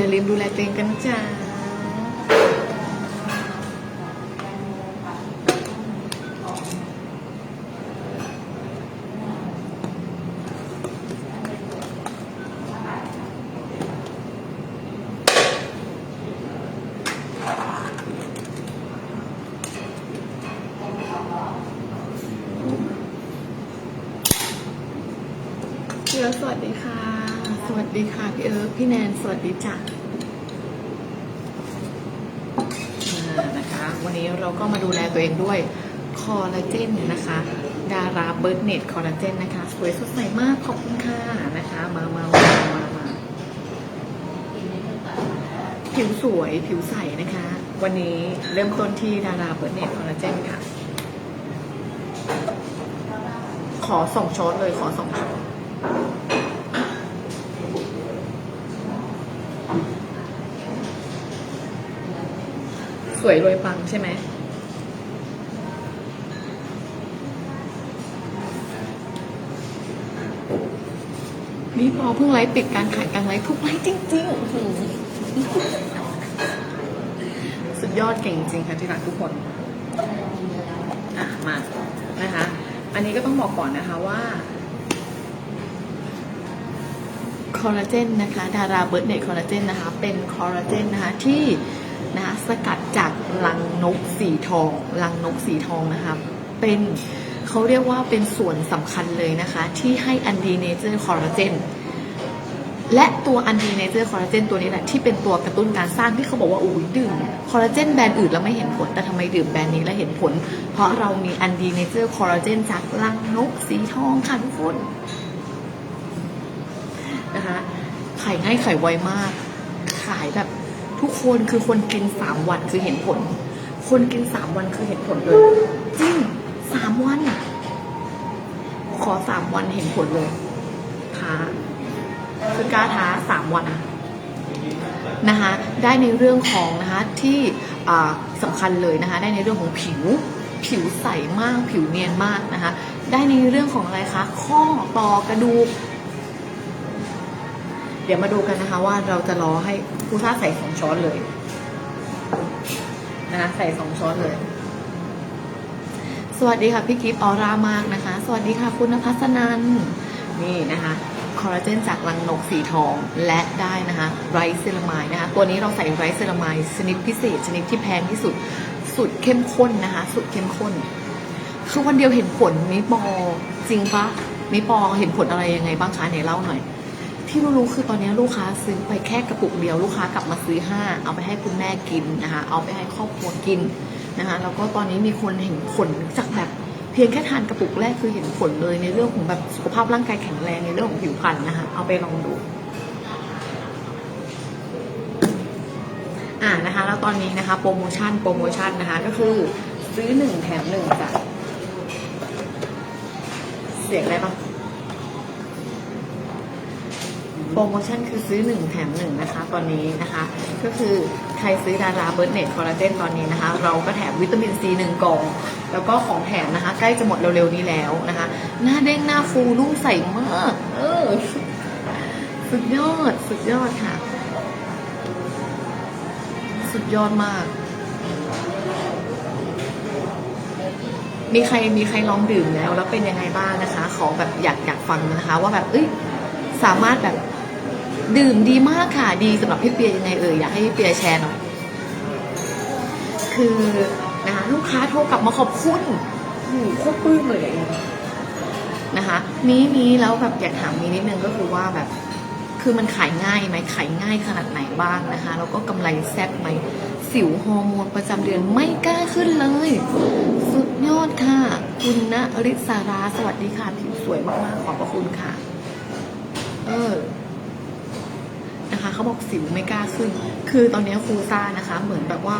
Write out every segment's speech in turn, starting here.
อย่าลืมดูแลตัวเองกันนะจ้าพี่เอิร์ธสวัสดีค่ะ สวัส ดีค่ะ พี่เอิร์ธพี่แนน สวัสดีจ้ะนะคะ วันนี้เราก็มาดูแลตัวเองด้วยคอลลาเจนนะคะ ดาราเบิร์ดเน็ตคอลลาเจนนะคะ สวยสดใสมากขอบคุณค่ะนะคะ มามามามามาผิวสวยผิวใสนะคะ วันนี้เริ่มต้นที่ดาราเบิร์ดเน็ตคอลลาเจนค่ะ ขอส่งช็อตเลยขอส่งช็อต สวยรวยปังใช่ไหมนี่พอเพิ่งไลฟ์ปิดการขายกางไลฟ์ทุกไลฟ์จริงๆ สุดยอดเก่งจริงค่ะที่รักทุกคนอะมานะคะ อันนี้ก็ต้องบอกก่อนนะคะว่าคอลลาเจนนะคะ ดาราเบิร์ดเนตคอลลาเจนนะคะ เป็นคอลลาเจนนะคะที่ นะคะสกัดจากลังนกสีทองลังนกสีทองนะคะเป็นเขาเรียกว่าเป็นส่วนสำคัญเลยนะคะ ที่ให้อันดีเนเจอร์คอลลาเจนและตัวอันดีเนเจอร์คอลลาเจนตัวนี้แหละที่เป็นตัวกระตุ้นการสร้างที่เขาบอกว่าอุ้ยดื่มคอลลาเจนแบรนด์อื่นแล้วไม่เห็นผล แต่ทำไมดื่มแบรนด์นี้แล้วเห็นผล เพราะเรามีอันดีเนเจอร์คอลลาเจนจากลังนกสีทองค่ะทุกคนนะคะขายง่ายขายไวมาก ขายแบบ ทุกคนคือคนกินสามวันคือเห็นผล คนกินสามวันคือเห็นผลเลย จริงสามวันขอสามวันเห็นผลเลยท้าคือกล้าท้าสามวันนะคะได้ในเรื่องของนะคะที่อ่าสำคัญเลยนะคะ ได้ในเรื่องของผิวผิวใสมากผิวเนียนมากนะคะ ได้ในเรื่องของอะไรคะข้อต่อกระดูก ดี๋ยวมาดูกันนะคะว่าเราจะรอให้ผู้ท่าใส่สองช้อนเลยนะคะใส่สองช้อนเลย สวัสดีค่ะพี่กิฟต์ออร่ามากนะคะ สวัสดีค่ะคุณนภัสนันนี่นะคะคอลลาเจนจากลังนกสีทองและได้นะคะไรซ์เซรามายนะคะ ตัวนี้เราใส่ไรซ์เซรามายชนิดพิเศษ ชนิดที่แพงที่สุดสุดเข้มข้นนะคะ สุดเข้มข้น คือวันเดียวเห็นผลมิปอจริงปะมิปอเห็นผลอะไรยังไงบ้างคะไหนเล่าหน่อย ที่รู้ๆคือตอนนี้ลูกค้าซื้อไปแค่กระปุกเดียวลูกค้ากลับมาซื้อห้าเอาไปให้คุณแม่กินนะคะ เอาไปให้ครอบครัวกินนะคะแล้วก็ตอนนี้มีคนเห็นผลจากแบบเพียงแค่ทานกระปุกแรกคือเห็นผลเลยในเรื่องของแบบสุขภาพร่างกายแข็งแรงในเรื่องของผิวพรรณนะคะเอาไปลองดูอ่านะคะแล้วตอนนี้นะคะโปรโมชั่นโปรโมชั่นนะคะก็คือซื้อหนึ่งแถมหนึ่งจ้ะเสียงอะไรบ้าง โปรโมชั่นคือซื้อ 1 แถม 1 นะคะ ตอนนี้นะคะ ก็คือใครซื้อดาราเบิร์ดเน็ตคอลลาเจนตอนนี้นะคะ เราก็แถมวิตามินซีหนึ่งกล่อง แล้วก็ของแถมนะคะ ใกล้จะหมดเร็วๆนี้แล้วนะคะ หน้าเด้งหน้าฟูนุ่มใสมาก เออ สุดยอด สุดยอดค่ะ สุดยอดมากมีใครมีใครลองดื่มแล้ว แล้วเป็นยังไงบ้างนะคะ ขอแบบอยากอยากฟังนะคะ ว่าแบบเอ้ยสามารถแบบ ดื่มดีมากค่ะ ดีสำหรับพี่เปียยังไงเอ่ยอยากให้พี่เปียแชร์หน่อย คือนะคะลูกค้าโทรกลับมาขอบคุณโอ้โหโคตรปลื้มเลยนะคะ นี้นี้แล้วแบบอยากถามนี้นิดนึงก็คือว่าแบบ คือมันขายง่ายไหมขายง่ายขนาดไหนบ้างนะคะ แล้วก็กำไรแซ่บไหมสิวฮอร์โมนประจำเดือนไม่กล้าขึ้นเลย สุดยอดค่ะ คุณณริศาราสวัสดีค่ะ ผิวสวยมากๆ ขอบพระคุณค่ะ เออ นะคะเขาบอกสิวไม่กล้าขึ้น คือตอนนี้ครูซ่านะคะ เหมือนแบบว่า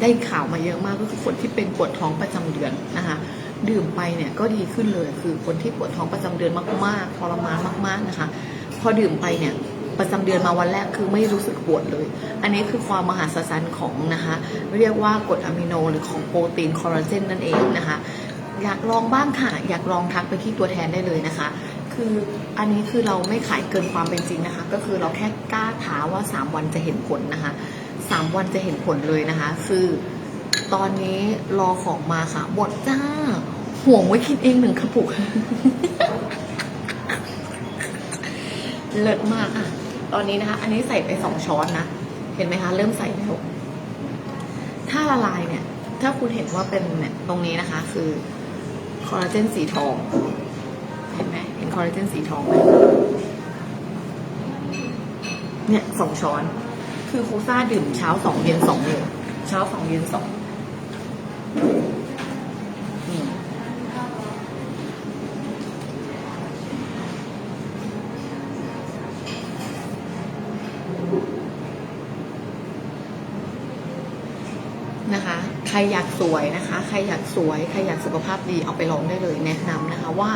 ได้ข่าวมาเยอะมากก็คือคนที่เป็นปวดท้องประจำเดือนนะคะดื่มไปเนี่ยก็ดีขึ้นเลย คือคนที่ปวดท้องประจำเดือนมากๆทรมานมาก ๆนะคะ พอดื่มไปเนี่ยประจำเดือนมาวันแรกคือไม่รู้สึกปวดเลย อันนี้คือความมหาศาลของนะคะ เรียกว่ากรดอะมิโนหรือของโปรตีนคอลลาเจนนั่นเองนะคะ อยากลองบ้างค่ะ อยากลองทักไปที่ตัวแทนได้เลยนะคะ คืออันนี้คือเราไม่ขายเกินความเป็นจริงนะคะ ก็คือเราแค่กล้าท้าว่า 3 วันจะเห็นผลนะคะ3วันจะเห็นผลเลยนะคะ คือตอนนี้รอของมาค่ะหมดจ้า ห่วงไว้คิดเองหนึ่งกระปุก เลิศมากอะ ตอนนี้นะคะ อันนี้ใส่ไปสองช้อนนะ เห็นไหมคะ เริ่มใส่แล้ว ถ้าละลายเนี่ย ถ้าคุณเห็นว่าเป็นเนี่ยตรงนี้นะคะ คือคอลลาเจนสีทอง เห็นไหมเห็นคอลลาเจนสีทองไหมเนี่ยสองช้อน คือครูซ่าดื่มเช้าสองเย็นสองเลยเช้าสองเย็นสองนะคะ ใครอยากสวยนะคะ ใครอยากสวย ใครอยากสุขภาพดีเอาไปลองได้เลยแนะนำนะคะว่า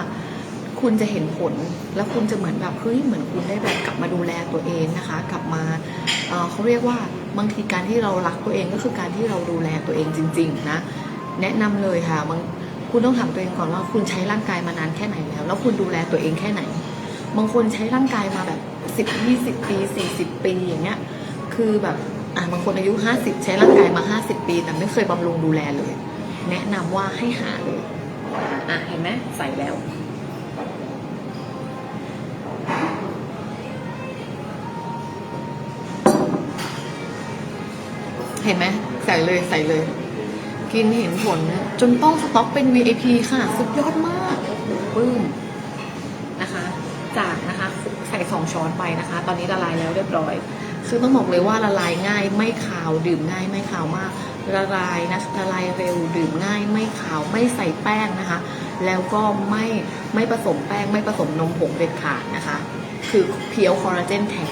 คุณจะเห็นผลแล้วคุณจะเหมือนแบบเฮ้ยเหมือนคุณได้แบบกลับมาดูแลตัวเองนะคะ กลับมาเเขาเรียกว่าบางทีการที่เรารักตัวเองก็คือการที่เราดูแลตัวเองจริง ๆ นะ แนะนำเลยค่ะบางคุณต้องถามตัวเองก่อนว่าคุณใช้ร่างกายมานานแค่ไหนแล้ว แล้วคุณดูแลตัวเองแค่ไหน บางคนใช้ร่างกายมาแบบสิบยี่สิบปีสี่สิบปีอย่างเงี้ยคือแบบอะบางคนอายุห้าสิบใช้ร่างกายมาห้าสิบปี แต่ไม่เคยบำรุงดูแลเลย แนะนำว่าให้หาเลยอะเห็นไหมใส่แล้ว เห็นไหมใส่เลยใส่เลย กินเห็นผลนะจนต้องสต็อกเป็น VIP ค่ะ สุดยอดมากปึ้มนะคะ จากนะคะใส่สองช้อนไปนะคะ ตอนนี้ละลายแล้วเรียบร้อย คือต้องบอกเลยว่าละลายง่ายไม่ขาวดื่มง่ายไม่ขาวมากละลายนะละลายเร็วดื่มง่าย ไม่ขาวไม่ใส่แป้งนะคะ แล้วก็ไม่ไม่ผสมแป้งไม่ผสมนมผงเด็ดขาดนะคะ คือเพียวคอลลาเจนแท้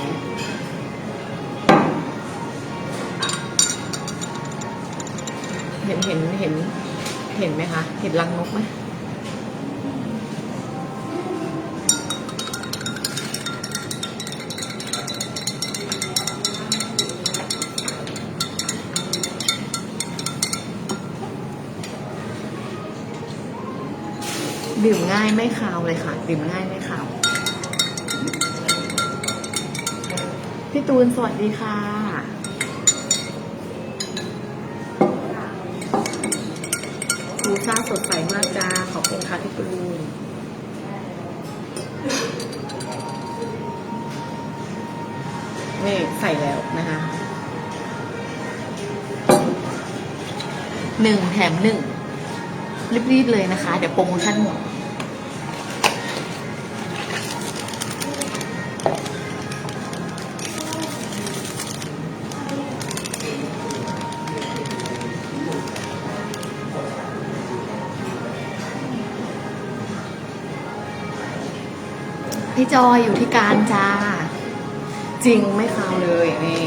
เห็นเห็นเห็นเห็นไหมคะ เห็นรังนกไหมดื่มง่ายไม่คาวเลยค่ะ ดื่มง่ายไม่คาว พี่ตูนสวัสดีค่ะ ดูซ่า สดใสมากจ้า ขอบคุณค่ะพี่ตูนนี่ใส่แล้วนะคะหนึ่งแถมหนึ่งรีบๆเลยนะคะ เดี๋ยวโปรโมชั่นหมด จอยอยู่ที่การจ้า จริงไม่คาวเลยนี่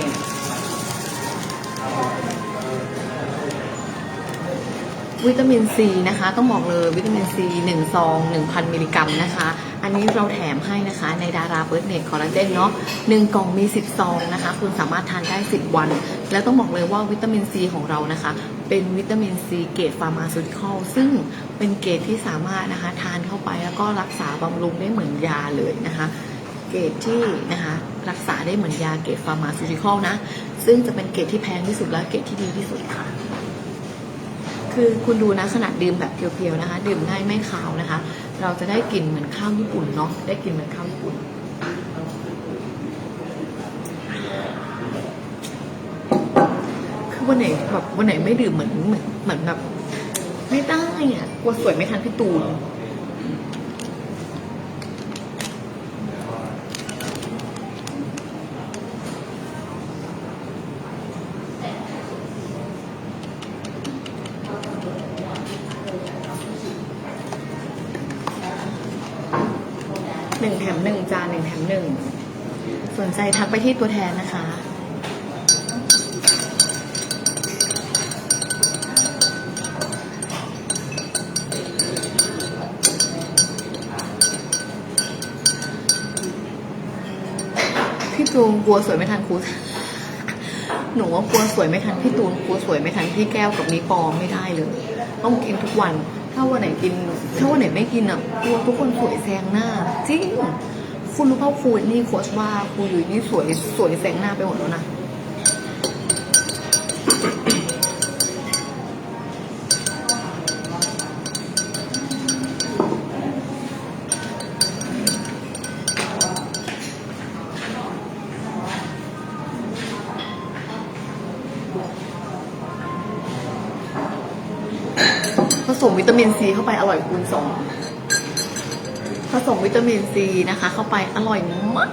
วิตามินซีนะคะ ต้องบอกเลยวิตามินซีหนึ่งซองหนึ่งพันมิลลิกรัมนะคะ อันนี้เราแถมให้นะคะในดาราเบิร์ดเนตคอลลาเจนเนาะหนึ่งกล่องมีสิบซองนะคะ คุณสามารถทานได้สิบวัน แล้วต้องบอกเลยว่าวิตามินซีของเรานะคะ เป็นวิตามินซีเกรดฟาร์มาซูติคอลซึ่งเป็นเกรดที่สามารถนะคะทานเข้าไปแล้วก็รักษาบำรุงได้เหมือนยาเลยนะคะ เกรดที่นะคะรักษาได้เหมือนยาเกรดฟาร์มาซูติคอลนะ ซึ่งจะเป็นเกรดที่แพงที่สุดและเกรดที่ดีที่สุดค่ะ คือคุณดูนะขนาดดื่มแบบเพียวๆนะคะ ดื่มง่ายไม่คาวนะคะ เราจะได้กลิ่นเหมือนข้าวญี่ปุ่นเนาะได้กลิ่นเหมือนข้าวญี่ปุ่น คือ วันไหนแบบวันไหนไม่ดื่มเหมือนเหมือนเหมือนแบบ ไม่ได้อะกลัวสวยไม่ทันพี่ตูนหนึ่งแถมหนึ่งจานหนึ่งแถมหนึ่งสนใจทักไปที่ตัวแทนนะคะ ตูนกลัวสวยไม่ทันครูหนูว่ากลัวสวยไม่ทันพี่ตูนกลัวสวยไม่ทันพี่แก้วกับมีปอมไม่ได้เลย ต้องกินทุกวัน ถ้าวันไหนกิน ถ้าวันไหนไม่กินอะกลัวทุกคนสวยแซงหน้าจริงคุณรู้เปล่าครูนี่โค้ชว่าครูอยู่นี่สวยสวยแซงหน้าไปหมดแล้วนะ ตามินซีเข้าไปอร่อยคูณสองผสมวิตามินซีนะคะ เข้าไปอร่อยมาก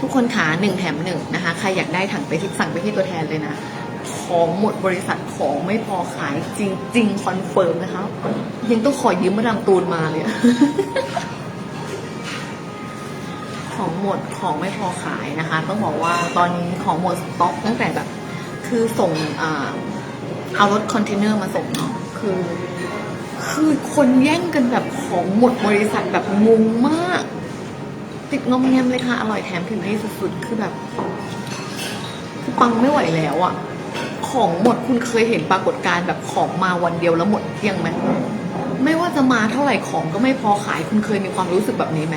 ทุกคนขาหนึ่งแถมหนึ่งนะคะ ใครอยากได้ถังไปที่สั่งไปที่ตัวแทนเลยนะ ของหมดบริษัทของไม่พอขายจริงๆคอนเฟิร์มนะคะ ยังต้องขอยืมมาดามตูนมาเลยของหมดของไม่พอขายนะคะ ต้องบอกว่าตอนนี้ของหมดสต็อกตั้งแต่แบบ คือส่งอเอารถคอนเทนเนอร์มาส่งเนาะ คือ คือคนแย่งกันแบบของหมดบริษัทแบบงงมาก ติดงอมแงมเลยค่ะ อร่อยแถมถึงที่สุดๆ คือแบบคือปังไม่ไหวแล้วอะของหมดคุณเคยเห็นปรากฏการณ์แบบของมาวันเดียวแล้วหมดเกลี้ยงไหมไม่ว่าจะมาเท่าไหร่ของก็ไม่พอขาย คุณเคยมีความรู้สึกแบบนี้ไหม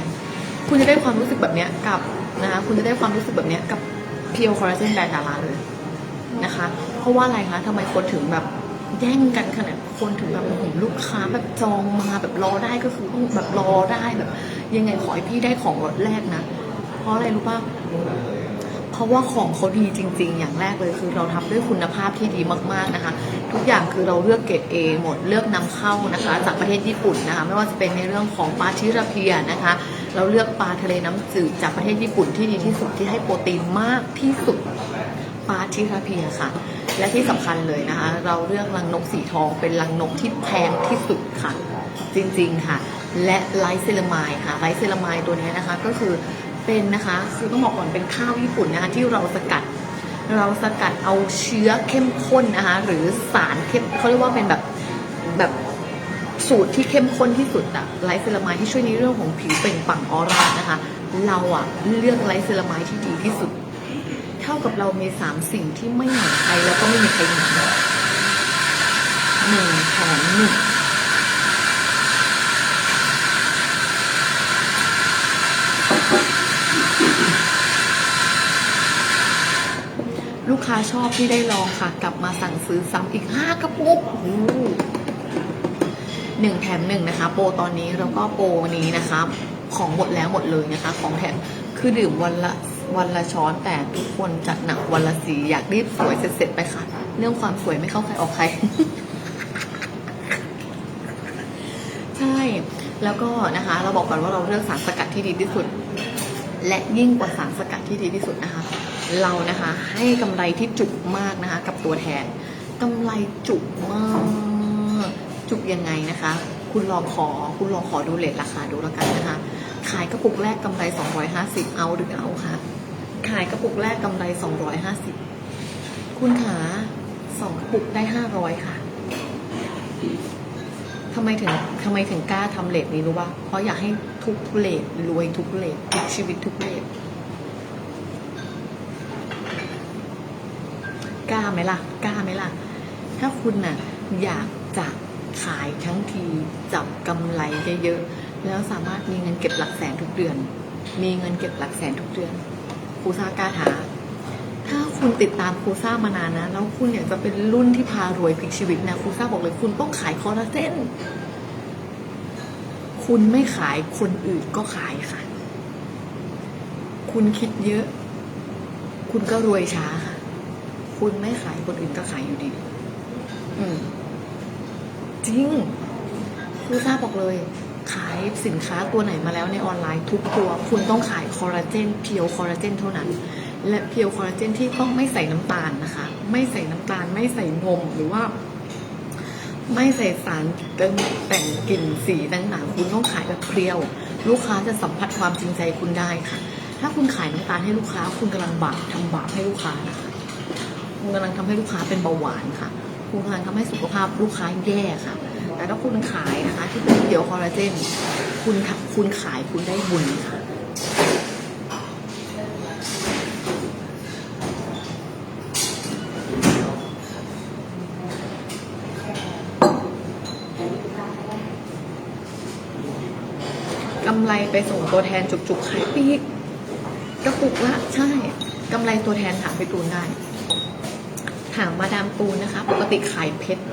คุณจะได้ความรู้สึกแบบเนี้ยกับนะคะคุณจะได้ความรู้สึกแบบเนี้ยกับเพียวคอลลาเจนแบรนด์ดาราเลยนะคะ เพราะว่าอะไรคะทำไมคนถึงแบบ แย่งกันขนาดคนถึงแบบโอ้โหลูกค้าแบบจองมาแบบรอได้ก็คือต้องแบบรอได้แบบ ยังไงขอให้พี่ได้ของรถแรกนะ เพราะอะไรรู้ป่ะเพราะว่าของเขาดีจริง ๆ อย่างแรกเลยคือเราทำด้วยคุณภาพที่ดีมากๆนะคะ ทุกอย่างคือเราเลือกเกรด A หมดเลือกนำเข้านะคะ จากประเทศญี่ปุ่นนะคะ ไม่ว่าจะเป็นในเรื่องของปลาชิราเพียนะคะ เราเลือกปลาทะเลน้ำจืดจากประเทศญี่ปุ่นที่ดีที่สุดที่ให้โปรตีนมากที่สุดปลาทิราเพียค่ะ และที่สำคัญเลยนะคะ เราเลือกรังนกสีทองเป็นรังนกที่แพงที่สุดค่ะจริงๆค่ะ และไลท์เซรามายค่ะไลท์เซรามายตัวนี้นะคะก็คือเป็นนะคะคือต้องบอกก่อนเป็นข้าวญี่ปุ่นนะคะที่เราสกัด เราสกัดเอาเชื้อเข้มข้นนะคะหรือสารเข้มเขาเรียกว่าเป็นแบบแบบสูตรที่เข้มข้นที่สุดอะไลท์เซรามายที่ช่วยในเรื่องของผิวเปล่งปลั่งออร่านะคะ เราอะเลือกไลท์เซรามายที่ดีที่สุด เท่ากับเรามีสามสิ่งที่ไม่เหมือนใครแล้วก็ไม่มีใครเหมือนหนึ่งแถมหนึ่งลูกค้าชอบที่ได้ลองค่ะ กลับมาสั่งซื้อซ้ำอีกห้ากระปุกหหนึ่งแถมหนึ่งนะคะ โปรตอนนี้แล้วก็โปรนี้นะคะ ของหมดแล้วหมดเลยนะคะ ของแถมคือดื่มวันละ วันละช้อนแต่ทุกคนจัดหนักวันละสีอยากรีบสวยเสร็จๆไปค่ะ เรื่องความสวยไม่เข้าใครออกใคร ใช่ แล้วก็นะคะ เราบอกก่อนว่าเราเลือกสารสกัดที่ดีที่สุด และยิ่งกว่าสารสกัดที่ดีที่สุดนะคะ เรานะคะ ให้กำไรที่จุกมากนะคะ กับตัวแทนกำไรจุกมาก จุกยังไงนะคะ คุณลองขอ คุณลองขอดูเลทราคาดูแล้วกันนะคะขายกระปุกแรกกำไร 250 เอาหรือเอาคะ ขายกระปุกแรกกำไร 250 คุณขาสองกระปุกได้ 500 ค่ะทำไมถึงทำไมถึงกล้าทำเลทนี้รู้ปะเพราะอยากให้ทุกเลทรวยทุกเลททุกชีวิตทุกเลทกล้าไหมล่ะกล้าไหมล่ะ ถ้าคุณน่ะอยากจะขายทั้งทีจับกำไรเยอะๆแล้วสามารถมีเงินเก็บหลักแสนทุกเดือน มีเงินเก็บหลักแสนทุกเดือน ครูซ่ากล้าท้าถ้าคุณติดตามครูซ่ามานานนะ แล้วคุณอยากจะเป็นรุ่นที่พารวยพลิกชีวิตนะครูซ่าบอกเลยคุณต้องขายคอลลาเจนคุณไม่ขายคนอื่นก็ขายค่ะ คุณคิดเยอะ คุณก็รวยช้าค่ะ คุณไม่ขายคนอื่นก็ขายอยู่ดี อืมจริงครูซ่าบอกเลย ขายสินค้าตัวไหนมาแล้วในออนไลน์ทุกตัว คุณต้องขายคอลลาเจนเพียวคอลลาเจนเท่านั้น และเพียวคอลลาเจนที่ต้องไม่ใส่น้ำตาลนะคะ ไม่ใส่น้ำตาล ไม่ใส่นมหรือว่า ไม่ใส่สารแต่งแต่งกลิ่นสีต่างๆคุณต้องขายแบบเพียว ลูกค้าจะสัมผัสความจริงใจคุณได้ค่ะ ถ้าคุณขายน้ำตาลให้ลูกค้า คุณกำลังบาปทำบาปให้ลูกค้านะคะคุณกำลังทำให้ลูกค้าเป็นเบาหวานค่ะ คุณกำลังทำให้สุขภาพลูกค้าแย่ค่ะ แต่ถ้าคุณขายนะคะ ที่เป็นเดียวคอลลาเจนคุณคุณขายคุณได้บุญค่ะกำไรไปส่งตัวแทนจุกๆขายปีกกระปุกละใช่กำไรตัวแทนถามไปตูนได้ ถามมาดามตูนนะคะ ปกติขายเพชร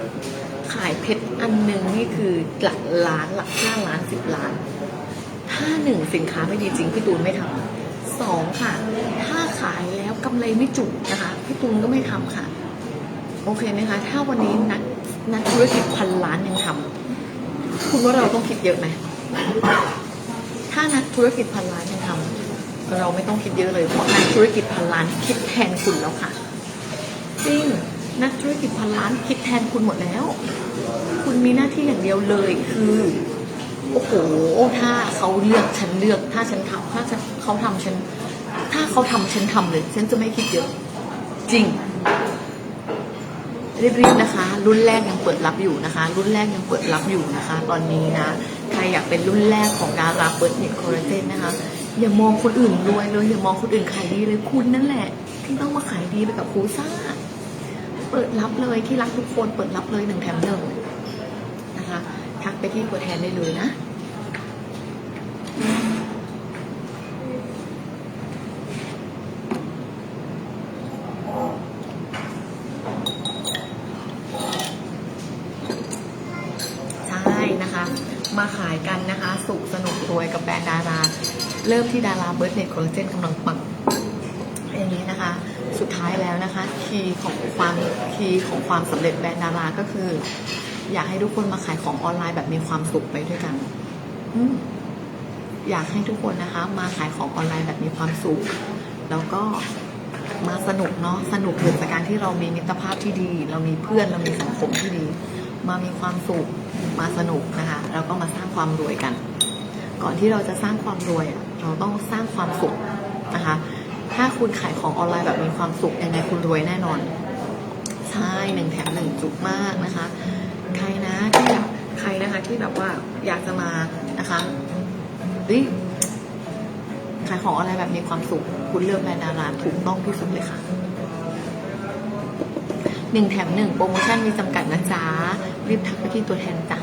ายเพชรอันหนึ่งนี่คือหลักล้านหลักห้าล้านสิบล้าน ถ้าหนึ่งสินค้าไม่ดีจริงพี่ตูนไม่ทำสองค่ะ ถ้าขายแล้วกำไรไม่จุกนะคะพี่ตูนก็ไม่ทำค่ะ โอเคไหมคะ ถ้าวันนี้นักนักธุรกิจพันล้านยังทำคุณว่าเราต้องคิดเยอะไหมถ้านักธุรกิจพันล้านยังทำเราไม่ต้องคิดเยอะเลยเพราะนักธุรกิจพันล้านคิดแทนคุณแล้วค่ะจริงนักธุรกิจพันล้านคิดแทนคุณหมดแล้ว คุณมีหน้าที่อย่างเดียวเลยคือโอ้โหถ้าเขาเลือกฉันเลือก ถ้าฉันทำถ้าเขาทำฉัน ถ้าเขาทำฉันทำเลย ฉันจะไม่คิดเยอะ จริงรีบๆนะคะ รุ่นแรกยังเปิดรับอยู่นะคะ รุ่นแรกยังเปิดรับอยู่นะคะ ตอนนี้นะ ใครอยากเป็นรุ่นแรกของดาราเบิดเน็ตคอลลาเจนนะคะ อย่ามองคนอื่นรวยเลยอย่ามองคนอื่นขายดีเลยคุณนั่นแหละ ที่ต้องมาขายดีไปกับครูซ่า เปิดรับเลยที่รักทุกคนเปิดรับเลยหนึ่งแถมหนึ่ง ไปที่ตัวแทนได้เลยนะใช่นะคะมาขายกันนะคะ สุขสนุกรวยกับแบรนด์ดารา เริ่มที่ดาราเบิร์ดเน็ตคอลลาเจนกำลังปังอย่างนี้นะคะ สุดท้ายแล้วนะคะ คีย์ของความคีย์ของความสำเร็จแบรนด์ดาราก็คือ อยากให้ทุกคนมาขายของออนไลน์แบบมีความสุขไปด้วยกันอยากให้ทุกคนนะคะ มาขายของออนไลน์แบบมีความสุข แล้วก็มาสนุกเนาะสนุกเกิดจากการที่เรามีมิตรภาพที่ดี เรามีเพื่อนเรามีสังคมที่ดี มามีความสุขมาสนุกนะคะแล้วก็มาสร้างความรวยกัน ก่อนที่เราจะสร้างความรวยเราต้องสร้างความสุขนะคะ ถ้าคุณขายของออนไลน์แบบมีความสุขยังไงคุณรวยแน่นอนใช่หนึ่งแถมหนึ่งจุกมากนะคะ ใครนะที่แบบใครนะคะที่แบบว่าอยากจะมานะคะเฮ้ยขายของออนไลน์แบบมีความสุข คุณเลือกแบรนด์ดาราถูกต้องที่สุดเลยค่ะหนึ่งแถมหนึ่งโปรโมชั่นมีจำกัดนะจ๊ะ รีบทักไปที่ตัวแทนจ้ะ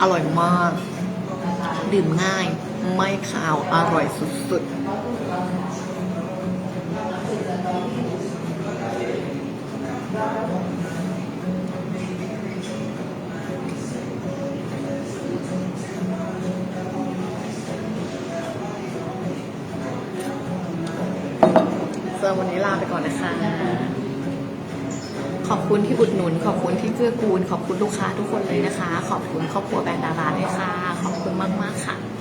อร่อยมาก ดื่มง่าย ไม่ขาว อร่อยสุดๆ สำหรับวันนี้ลาไปก่อนนะคะ ขอบคุณที่อุดหนุน ขอบคุณที่เกื้อกูล ขอบคุณลูกค้าทุกคนเลยนะคะ ขอบคุณครอบครัวแบรนด์ดาราด้วยค่ะ ขอบคุณมาก ๆ ค่ะ